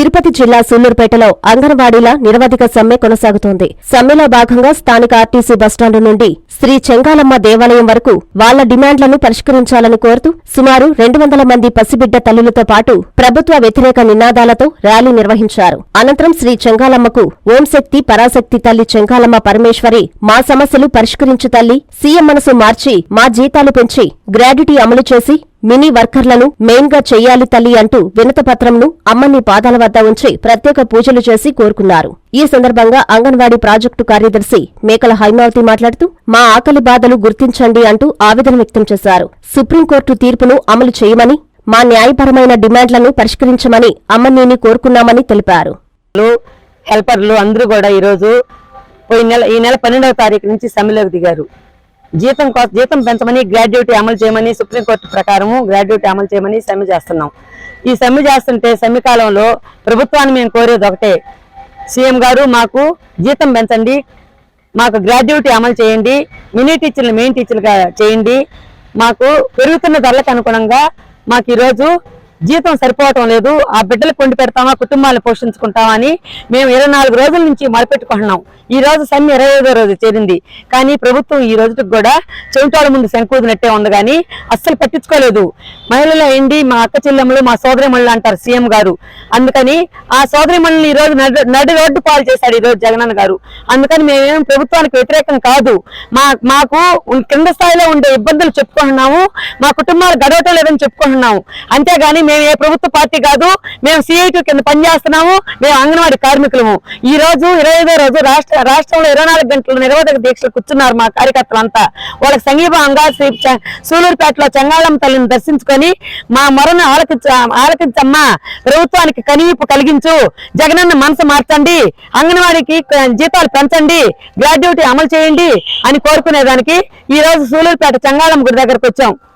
తిరుపతి జిల్లా సూళ్ళూరుపేటలో అంగన్వాడీల నిరవధిక సమ్మె కొనసాగుతోంది. సమ్మెలో భాగంగా స్థానిక ఆర్టీసీ బస్టాండు నుండి శ్రీ చెంగాలమ్మ దేవాలయం వరకు వాళ్ళ డిమాండ్లను పరిష్కరించాలని కోరుతూ సుమారు రెండు వందల మంది పసిబిడ్డ తల్లులతో పాటు ప్రభుత్వ వ్యతిరేక నినాదాలతో ర్యాలీ నిర్వహించారు. అనంతరం శ్రీ చెంగాలమ్మకు ఓం శక్తి పరాశక్తి తల్లి చెంగాలమ్మ పరమేశ్వరి మా సమస్యలు పరిష్కరించు తల్లి సీఎం మనసు మార్చి మా జీతాలు పెంచి గ్రాడ్యుటీ అమలు చేసి మినీ వర్కర్లను మెయిన్గా చెయ్యాలి తల్లి అంటూ వినతపత్రంను అమ్మని పాదాల వద్ద ఉంచి ప్రత్యేక పూజలు చేసి కోరుకున్నారు. ఈ సందర్భంగా అంగన్వాడీ ప్రాజెక్టు కార్యదర్శి మేకల హైమావతి మాట్లాడుతూ మా ఆకలి బాధలు గుర్తించండి అంటూ ఆవేదన వ్యక్తం చేశారు. సుప్రీంకోర్టు తీర్పును అమలు చేయమని మా న్యాయపరమైన డిమాండ్లను పరిష్కరించమని అమ్మనీని కోరుకున్నామని తెలిపారు. హెల్పర్లు అందరూ కూడా ఈరోజు పోయిన నెల ఈ నెల పన్నెండవ తారీఖు నుంచి సమ్మెలోకి దిగారు. జీతం కోసం జీతం పెంచమని గ్రాడ్యుయేటీ అమలు చేయమని సుప్రీంకోర్టు ప్రకారము గ్రాడ్యుయేటీ అమలు చేయమని సమ్మె చేస్తున్నాం. ఈ సమ్మె చేస్తుంటే సమ్మె కాలంలో ప్రభుత్వాన్ని మేము కోరేది ఒకటే. సీఎం గారు మాకు జీతం పెంచండి మాకు గ్రాడ్యుయేటీ అమలు చేయండి. మినీ టీచర్లు మెయిన్ టీచర్లుగా చేయండి. మాకు పెరుగుతున్న ధరలకు అనుగుణంగా మాకు ఈరోజు జీతం సరిపోవటం లేదు. ఆ బిడ్డలు కొండి పెడతామా కుటుంబాలను పోషించుకుంటామా అని మేము ఇరవై నాలుగు రోజుల నుంచి మొదలుపెట్టుకుంటున్నాం ఈ రోజు సమ్మె ఇరవై ఐదో రోజు చేరింది. కానీ ప్రభుత్వం ఈ రోజుకి కూడా చెవిటాల ముందు శంకూదినట్టే ఉంది కానీ అస్సలు పట్టించుకోలేదు. మహిళలు ఏంటి మా అక్క చెల్లెమ్మలు మా సోదరిమణులు అంటారు సీఎం గారు. అందుకని ఆ సోదరిమణులు ఈ రోజు నడు నడి రోడ్డు పాలు చేశారు ఈ రోజు జగనన్న గారు. అందుకని మేమేం ప్రభుత్వానికి వ్యతిరేకం కాదు. మా మాకు కింద స్థాయిలో ఉండే ఇబ్బందులు చెప్పుకుంటున్నాము. మా కుటుంబాలు గడవటం లేదని చెప్పుకుంటున్నాము. అంతేగాని మేము ఏ ప్రభుత్వ పార్టీ కాదు మేము సిఐటి కింద పనిచేస్తున్నాము మేము అంగన్వాడీ కార్మికులము. ఈ రోజు ఇరవై రోజు రాష్ట్ర రాష్ట్రంలో ఇరవై నాలుగు గంటలు దీక్షలు కూర్చున్నారు మా కార్యకర్తలంతా. వాళ్ళకి సంఘీభావంగా శ్రీ చ- సూలూరుపేటలో చెంగాళమ్మ తల్లిని దర్శించుకొని మా మొరను ఆలకించ ఆలకించమ్మా ప్రభుత్వానికి కనీపు కలిగించు జగనన్న మనసు మార్చండి అంగన్వాడీకి జీతాలు పెంచండి గ్రాడ్యుయేటీ అమలు చేయండి అని కోరుకునేదానికి ఈ రోజు సూలూరుపేట చెంగాళమ్మ గుడి దగ్గరకు వచ్చాం.